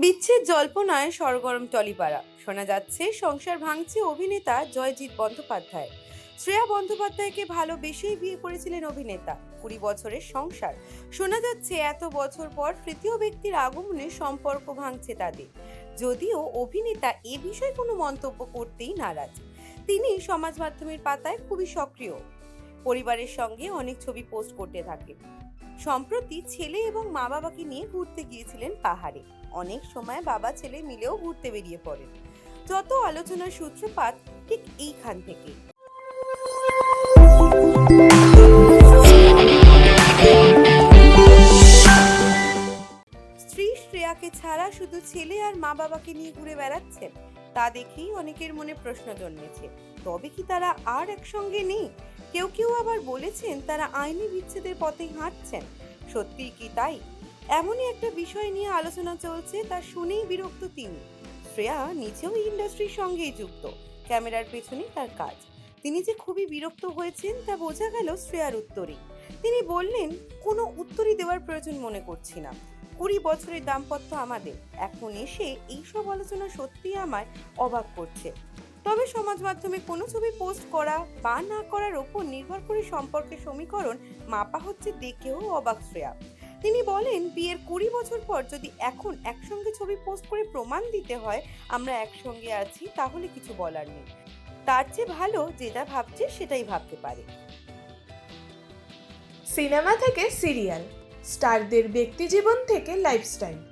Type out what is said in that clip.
বিচ্ছেদ জল্পনায় সরগরম টলিপাড়া। শোনা যাচ্ছে, সংসার ভাঙছে অভিনেতা জয়জিৎ বন্দ্যোপাধ্যায়। শ্রেয়া বন্দ্যোপাধ্যায়কে ভালোবেসেই বিয়ে করেছিলেন অভিনেতা, কুড়ি বছরের সংসার। শোনা যাচ্ছে, এত বছর পর তৃতীয় ব্যক্তির আগমনে সম্পর্ক ভাঙছে তাদের। যদিও অভিনেতা এ বিষয়ে কোনো মন্তব্য করতেই নারাজ। তিনি সমাজ মাধ্যমের পাতায় খুবই সক্রিয়। পরিবারের সঙ্গে অনেক ছবি পোস্ট করতে থাকেন। সম্প্রতি ছেলে এবং মা বাবাকে নিয়ে ঘুরতে গিয়েছিলেন পাহাড়ে। অনেক সময় বাবা ছেলে মিলেও ঘুরতে বেরিয়ে পড়েন। যত আলোচনার সূত্রপাত, ঠিক এইখান থেকে। স্ত্রী শ্রেয়াকে ছাড়া শুধু ছেলে আর মা বাবাকে নিয়ে ঘুরে বেড়াচ্ছেন। তা দেখেই অনেকের মনে প্রশ্ন জন্মেছে, তবে কি তারা আর একসঙ্গে নেই? কেউ কেউ আবার বলেছেন তারা আইনি বিচ্ছেদের পথেই হাঁটছেন। সত্যি কি তাই? এমনই একটা বিষয় নিয়ে আলোচনা চলছে, তা শুনেই বিরক্ত তিনি। শ্রেয়া নিজেও ইন্ডাস্ট্রির সঙ্গেই যুক্ত, ক্যামেরার পেছনে তার কাজ। তিনি যে খুবই বিরক্ত হয়েছেন, তা বোঝা গেল শ্রেয়ার উত্তরে। তিনি বললেন, কোনো উত্তরই দেওয়ার প্রয়োজন মনে করছি না। কুড়ি বছরের দাম্পত্য আমাদের। এখন এসে এইসব আলোচনা সত্যিই আমায় অবাক করছে। তবে সমাজ মাধ্যমে কোনো ছবি পোস্ট করা বা না করার ওপর নির্ভর করে সম্পর্কের সমীকরণ মাপা হচ্ছে দেখেও অবাক শ্রেয়া। তিনি বলেন, বিয়ের কুড়ি বছর পর যদি এখন একসঙ্গে ছবি পোস্ট করে প্রমাণ দিতে হয়, আমরা একসঙ্গে আছি, তাহলে কিছু বলার নেই। তার চেয়ে ভালো যেটা ভাবছে সেটাই ভাবতে পারে। সিনেমা থেকে সিরিয়াল, স্টারদের ব্যক্তিজীবন থেকে লাইফস্টাইল।